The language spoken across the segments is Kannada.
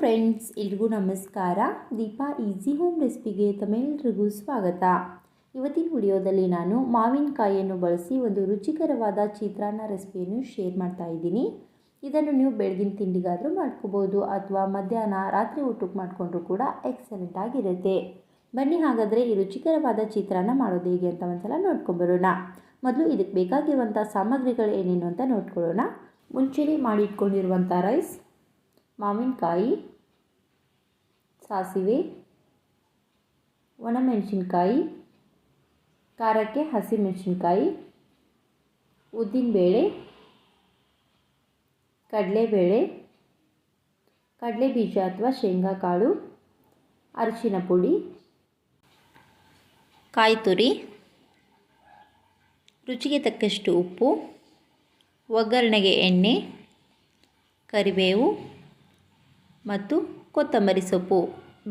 ಫ್ರೆಂಡ್ಸ್ ಎಲ್ರಿಗೂ ನಮಸ್ಕಾರ. ದೀಪಾ ಈಸಿ ಹೋಮ್ ರೆಸಿಪಿಗೆ ತಮ್ಮೆಲ್ಲರಿಗೂ ಸ್ವಾಗತ. ಇವತ್ತಿನ ವಿಡಿಯೋದಲ್ಲಿ ನಾನು ಮಾವಿನಕಾಯಿಯನ್ನು ಬಳಸಿ ಒಂದು ರುಚಿಕರವಾದ ಚಿತ್ರಾನ್ನ ರೆಸಿಪಿಯನ್ನು ಶೇರ್ ಮಾಡ್ತಾ ಇದ್ದೀನಿ. ಇದನ್ನು ನೀವು ಬೆಳಗಿನ ತಿಂಡಿಗಾದರೂ ಮಾಡ್ಕೋಬೋದು, ಅಥವಾ ಮಧ್ಯಾಹ್ನ ರಾತ್ರಿ ಊಟಕ್ಕೆ ಮಾಡಿಕೊಂಡ್ರೂ ಕೂಡ ಎಕ್ಸಲೆಂಟ್ ಆಗಿರುತ್ತೆ. ಬನ್ನಿ ಹಾಗಾದರೆ ಈ ರುಚಿಕರವಾದ ಚಿತ್ರಾನ್ನ ಮಾಡೋದು ಹೇಗೆ ಅಂತ ಒಂದ್ಸಲ ನೋಡ್ಕೊಂಬರೋಣ. ಮೊದಲು ಇದಕ್ಕೆ ಬೇಕಾಗಿರುವಂಥ ಸಾಮಗ್ರಿಗಳು ಏನೇನು ಅಂತ ನೋಡ್ಕೊಳ್ಳೋಣ. ಮುಂಚೆನೇ ಮಾಡಿಟ್ಕೊಂಡಿರುವಂಥ ರೈಸ್ ಮಾವಿನಕಾಯಿ, ಸಾಸಿವೆ, ಒಣಮೆಣಸಿನ್ಕಾಯಿ, ಖಾರಕ್ಕೆ ಹಸಿಮೆಣಸಿನ್ಕಾಯಿ, ಉದ್ದಿನಬೇಳೆ, ಕಡಲೆಬೇಳೆ ಕಡಲೆ ಬೀಜ ಅಥವಾ ಶೇಂಗಾ ಕಾಳು ಅರಿಶಿನ ಪುಡಿ ಕಾಯಿ ತುರಿ ರುಚಿಗೆ ತಕ್ಕಷ್ಟು ಉಪ್ಪು, ಒಗ್ಗರಣೆಗೆ ಎಣ್ಣೆ, ಕರಿಬೇವು ಮತ್ತು ಕೊತ್ತಂಬರಿ ಸೊಪ್ಪು.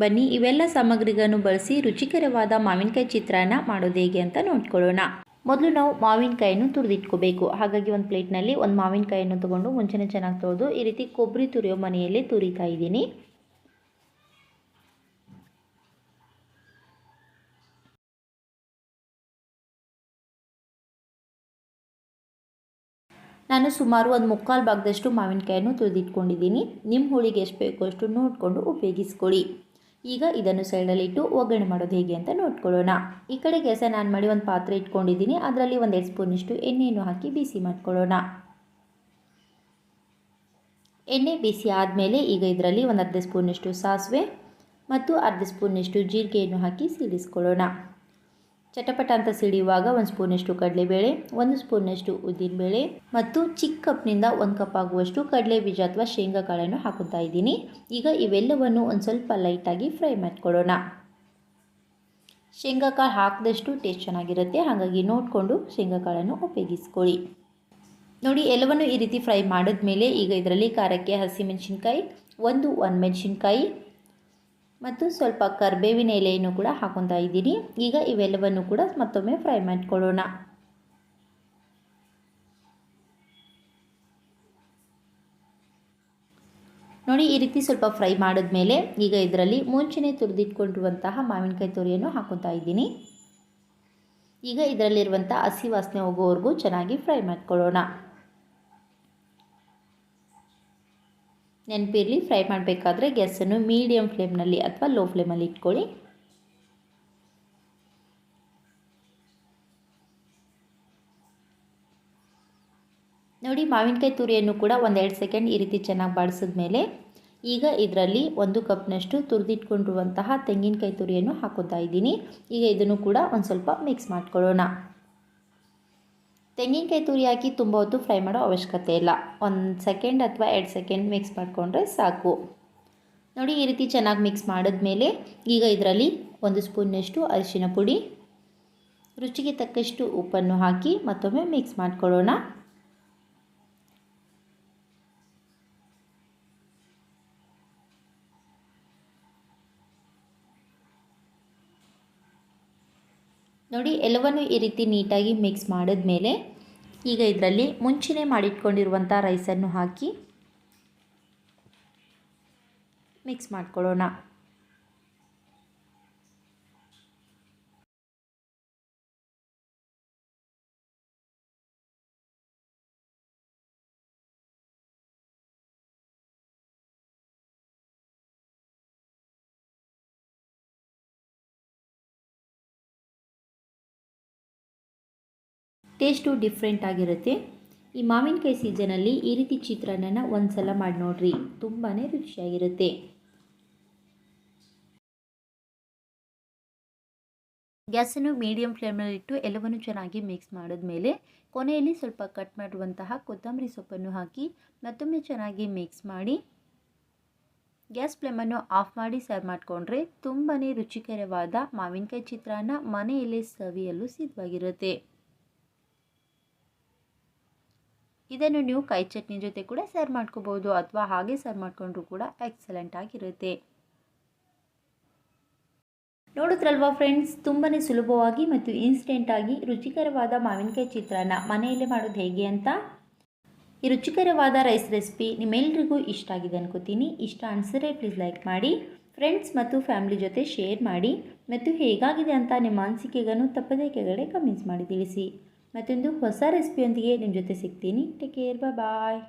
ಬನ್ನಿ, ಇವೆಲ್ಲ ಸಾಮಗ್ರಿಗಳನ್ನು ಬಳಸಿ ರುಚಿಕರವಾದ ಮಾವಿನಕಾಯಿ ಚಿತ್ರಾನ್ನ ಮಾಡೋದು ಹೇಗೆ ಅಂತ ನೋಡ್ಕೊಳ್ಳೋಣ. ಮೊದಲು ನಾವು ಮಾವಿನಕಾಯನ್ನು ತುರಿದಿಟ್ಕೋಬೇಕು. ಹಾಗಾಗಿ ಒಂದು ಪ್ಲೇಟ್ನಲ್ಲಿ ಒಂದು ಮಾವಿನಕಾಯನ್ನು ತೊಗೊಂಡು ಮುಂಚೆನೇ ಚೆನ್ನಾಗಿ ತೊಳೆದು ಈ ರೀತಿ ಕೊಬ್ಬರಿ ತುರಿಯೋ ಮನೆಯಲ್ಲಿ ತುರಿತಾ ಇದ್ದೀನಿ. ನಾನು ಸುಮಾರು ಒಂದು ಮುಕ್ಕಾಲು ಭಾಗದಷ್ಟು ಮಾವಿನಕಾಯನ್ನು ತುರಿದಿಟ್ಕೊಂಡಿದ್ದೀನಿ ನಿಮ್ಮ ಹೋಳಿಗೆ ಎಷ್ಟು ಬೇಕೋ ಅಷ್ಟು ನೋಡಿಕೊಂಡು ಉಪಯೋಗಿಸ್ಕೊಳ್ಳಿ. ಈಗ ಇದನ್ನು ಸೈಡಲ್ಲಿಟ್ಟು ಒಗ್ಗರಣೆ ಮಾಡೋದು ಹೇಗೆ ಅಂತ ನೋಡ್ಕೊಳ್ಳೋಣ. ಈ ಕಡೆ ಕೆಲಸ ನಾನು ಮಾಡಿ ಒಂದು ಪಾತ್ರೆ ಇಟ್ಕೊಂಡಿದ್ದೀನಿ. ಅದರಲ್ಲಿ ಒಂದು ಎರಡು ಸ್ಪೂನಷ್ಟು ಎಣ್ಣೆಯನ್ನು ಹಾಕಿ ಬಿಸಿ ಮಾಡ್ಕೊಳ್ಳೋಣ. ಎಣ್ಣೆ ಬಿಸಿ ಆದಮೇಲೆ ಈಗ ಇದರಲ್ಲಿ ಒಂದು ಅರ್ಧ ಸ್ಪೂನಿಷ್ಟು ಸಾಸಿವೆ ಮತ್ತು ಅರ್ಧ ಸ್ಪೂನಿಷ್ಟು ಜೀರಿಗೆಯನ್ನು ಹಾಕಿ ಸೀಳಿಸ್ಕೊಳ್ಳೋಣ ಚಟಪಟ ಅಂತ ಸಿಡಿಯುವಾಗ ಒಂದು ಸ್ಪೂನಷ್ಟು ಕಡಲೆಬೇಳೆ, ಒಂದು ಸ್ಪೂನಷ್ಟು ಉದ್ದಿನಬೇಳೆ ಮತ್ತು ಚಿಕ್ಕ ಕಪ್ನಿಂದ ಒಂದು ಕಪ್ ಆಗುವಷ್ಟು ಕಡಲೆ ಬೀಜ ಅಥವಾ ಶೇಂಗಾ ಕಾಳನ್ನು ಹಾಕುತ್ತಾ ಇದ್ದೀನಿ. ಈಗ ಇವೆಲ್ಲವನ್ನು ಒಂದು ಸ್ವಲ್ಪ ಲೈಟಾಗಿ ಫ್ರೈ ಮಾಡ್ಕೊಳ್ಳೋಣ. ಶೇಂಗಾ ಕಾಳು ಹಾಕಿದಷ್ಟು ಟೇಸ್ಟ್ ಚೆನ್ನಾಗಿರುತ್ತೆ. ಹಾಗಾಗಿ ನೋಡಿಕೊಂಡು ಶೇಂಗಾ ಕಾಳನ್ನು ಉಪಯೋಗಿಸ್ಕೊಳ್ಳಿ. ನೋಡಿ, ಎಲ್ಲವನ್ನು ಈ ರೀತಿ ಫ್ರೈ ಮಾಡಿದ್ಮೇಲೆ ಈಗ ಇದರಲ್ಲಿ ಖಾರಕ್ಕೆ ಹಸಿಮೆಣಸಿನ್ಕಾಯಿ, ಒಂದು ಒಣಮೆಣಸಿನ್ಕಾಯಿ ಮತ್ತು ಸ್ವಲ್ಪ ಕರ್ಬೇವಿನ ಎಲೆಯನ್ನು ಕೂಡ ಹಾಕೊತಾ ಇದ್ದೀನಿ ಈಗ ಇವೆಲ್ಲವನ್ನು ಕೂಡ ಮತ್ತೊಮ್ಮೆ ಫ್ರೈ ಮಾಡ್ಕೊಳ್ಳೋಣ. ನೋಡಿ, ಈ ರೀತಿ ಸ್ವಲ್ಪ ಫ್ರೈ ಮಾಡಿದ್ಮೇಲೆ ಈಗ ಇದರಲ್ಲಿ ಮುಂಚೆನೇ ತುರಿದಿಟ್ಕೊಂಡಿರುವಂತಹ ಮಾವಿನಕಾಯಿ ತುರಿಯನ್ನು ಹಾಕೊತಾ ಇದ್ದೀನಿ. ಈಗ ಇದರಲ್ಲಿರುವಂಥ ಹಸಿ ವಾಸನೆ ಹೋಗೋವರೆಗೂ ಚೆನ್ನಾಗಿ ಫ್ರೈ ಮಾಡ್ಕೊಳ್ಳೋಣ. ನೆನಪಿರಲಿ, ಫ್ರೈ ಮಾಡಬೇಕಾದ್ರೆ ಗ್ಯಾಸನ್ನು ಮೀಡಿಯಮ್ ಫ್ಲೇಮ್ನಲ್ಲಿ ಅಥವಾ ಲೋ ಫ್ಲೇಮಲ್ಲಿ ಇಟ್ಕೊಳ್ಳಿ. ನೋಡಿ, ಮಾವಿನಕಾಯಿ ತುರಿಯನ್ನು ಕೂಡ ಒಂದೆರಡು ಸೆಕೆಂಡ್ ಈ ರೀತಿ ಚೆನ್ನಾಗಿ ಬಾಡಿಸಿದ್ಮೇಲೆ ಈಗ ಇದರಲ್ಲಿ ಒಂದು ಕಪ್ನಷ್ಟು ತುರಿದಿಟ್ಕೊಂಡಿರುವಂತಹ ತೆಂಗಿನಕಾಯಿ ತುರಿಯನ್ನು ಹಾಕೋತಾ ಇದ್ದೀನಿ. ಈಗ ಇದನ್ನು ಕೂಡ ಒಂದು ಸ್ವಲ್ಪ ಮಿಕ್ಸ್ ಮಾಡ್ಕೊಳ್ಳೋಣ. ತೆಂಗಿನಕಾಯಿ ತುರಿ ಹಾಕಿ ತುಂಬ ಹೊತ್ತು ಫ್ರೈ ಮಾಡೋ ಅವಶ್ಯಕತೆ ಇಲ್ಲ. ಒಂದು ಸೆಕೆಂಡ್ ಅಥವಾ ಎರಡು ಸೆಕೆಂಡ್ ಮಿಕ್ಸ್ ಮಾಡಿಕೊಂಡ್ರೆ ಸಾಕು. ನೋಡಿ ಈ ರೀತಿ ಚೆನ್ನಾಗಿ ಮಿಕ್ಸ್ ಮಾಡಿದ್ಮೇಲೆ ಈಗ ಇದರಲ್ಲಿ ಒಂದು ಸ್ಪೂನ್ನಷ್ಟು ಅರಿಶಿನ ಪುಡಿ, ರುಚಿಗೆ ತಕ್ಕಷ್ಟು ಉಪ್ಪನ್ನು ಹಾಕಿ ಮತ್ತೊಮ್ಮೆ ಮಿಕ್ಸ್ ಮಾಡ್ಕೊಳ್ಳೋಣ. ನೋಡಿ, ಎಲ್ಲವನ್ನು ಈ ರೀತಿ ನೀಟಾಗಿ ಮಿಕ್ಸ್ ಮಾಡಿದ ಮೇಲೆ ಈಗ ಇದರಲ್ಲಿ ಮುಂಚೆನೇ ಮಾಡಿಟ್ಕೊಂಡಿರುವಂಥ ರೈಸನ್ನು ಹಾಕಿ ಮಿಕ್ಸ್ ಮಾಡ್ಕೊಳ್ಳೋಣ. ಟೇಸ್ಟು ಡಿಫ್ರೆಂಟ್ ಆಗಿರುತ್ತೆ. ಈ ಮಾವಿನಕಾಯಿ ಸೀಸನಲ್ಲಿ ಈ ರೀತಿ ಚಿತ್ರಾನ್ನನ ಒಂದು ಸಲ ಮಾಡಿ ನೋಡ್ರಿ ತುಂಬಾ ರುಚಿಯಾಗಿರುತ್ತೆ. ಗ್ಯಾಸನ್ನು ಮೀಡಿಯಮ್ ಫ್ಲೇಮಲ್ಲಿಟ್ಟು ಎಲ್ಲವನ್ನು ಚೆನ್ನಾಗಿ ಮಿಕ್ಸ್ ಮಾಡಿದ್ಮೇಲೆ ಕೊನೆಯಲ್ಲಿ ಸ್ವಲ್ಪ ಕಟ್ ಮಾಡುವಂತಹ ಕೊತ್ತಂಬರಿ ಸೊಪ್ಪನ್ನು ಹಾಕಿ ಮತ್ತೊಮ್ಮೆ ಚೆನ್ನಾಗಿ ಮಿಕ್ಸ್ ಮಾಡಿ ಗ್ಯಾಸ್ ಫ್ಲೇಮನ್ನು ಆಫ್ ಮಾಡಿ ಸರ್ವ್ ಮಾಡಿಕೊಂಡ್ರೆ ತುಂಬಾ ರುಚಿಕರವಾದ ಮಾವಿನಕಾಯಿ ಚಿತ್ರಾನ್ನ ಮನೆಯಲ್ಲೇ ಸವಿಯಲು ಸಿದ್ಧವಾಗಿರುತ್ತೆ. ಇದನ್ನು ನೀವು ಕೈ ಚಟ್ನಿ ಜೊತೆ ಕೂಡ ಸರ್ವ್ ಮಾಡ್ಕೋಬೋದು ಅಥವಾ ಹಾಗೆ ಸರ್ವ್ ಮಾಡಿಕೊಂಡ್ರು ಕೂಡ ಎಕ್ಸಲೆಂಟ್ ಆಗಿರುತ್ತೆ. ನೋಡಿದ್ರಲ್ವಾ ಫ್ರೆಂಡ್ಸ್ ತುಂಬಾ ಸುಲಭವಾಗಿ ಮತ್ತು ಇನ್ಸ್ಟೆಂಟಾಗಿ ರುಚಿಕರವಾದ ಮಾವಿನಕಾಯಿ ಚಿತ್ರಾನ್ನ ಮನೆಯಲ್ಲೇ ಮಾಡೋದು ಹೇಗೆ ಅಂತ? ಈ ರುಚಿಕರವಾದ ರೈಸ್ ರೆಸಿಪಿ ನಿಮ್ಮೆಲ್ರಿಗೂ ಇಷ್ಟ ಆಗಿದೆ ಅನ್ಕೋತೀನಿ. ಇಷ್ಟ ಅನಿಸಿದ್ರೆ ಪ್ಲೀಸ್ ಲೈಕ್ ಮಾಡಿ ಫ್ರೆಂಡ್ಸ್ ಮತ್ತು ಫ್ಯಾಮಿಲಿ ಜೊತೆ ಶೇರ್ ಮಾಡಿ ಮತ್ತು ಹೇಗಾಗಿದೆ ಅಂತ ನಿಮ್ಮ ಅನಿಸಿಕೆಗಳನ್ನು ತಪ್ಪದೇ ಕೆಳಗಡೆ ಕಮೆಂಟ್ಸ್ ಮಾಡಿ ತಿಳಿಸಿ. ಮತ್ತೊಂದು ಹೊಸ ರೆಸಿಪಿಯೊಂದಿಗೆ ನಿಮ್ಮ ಜೊತೆ ಸಿಗ್ತೀನಿ. Take care bye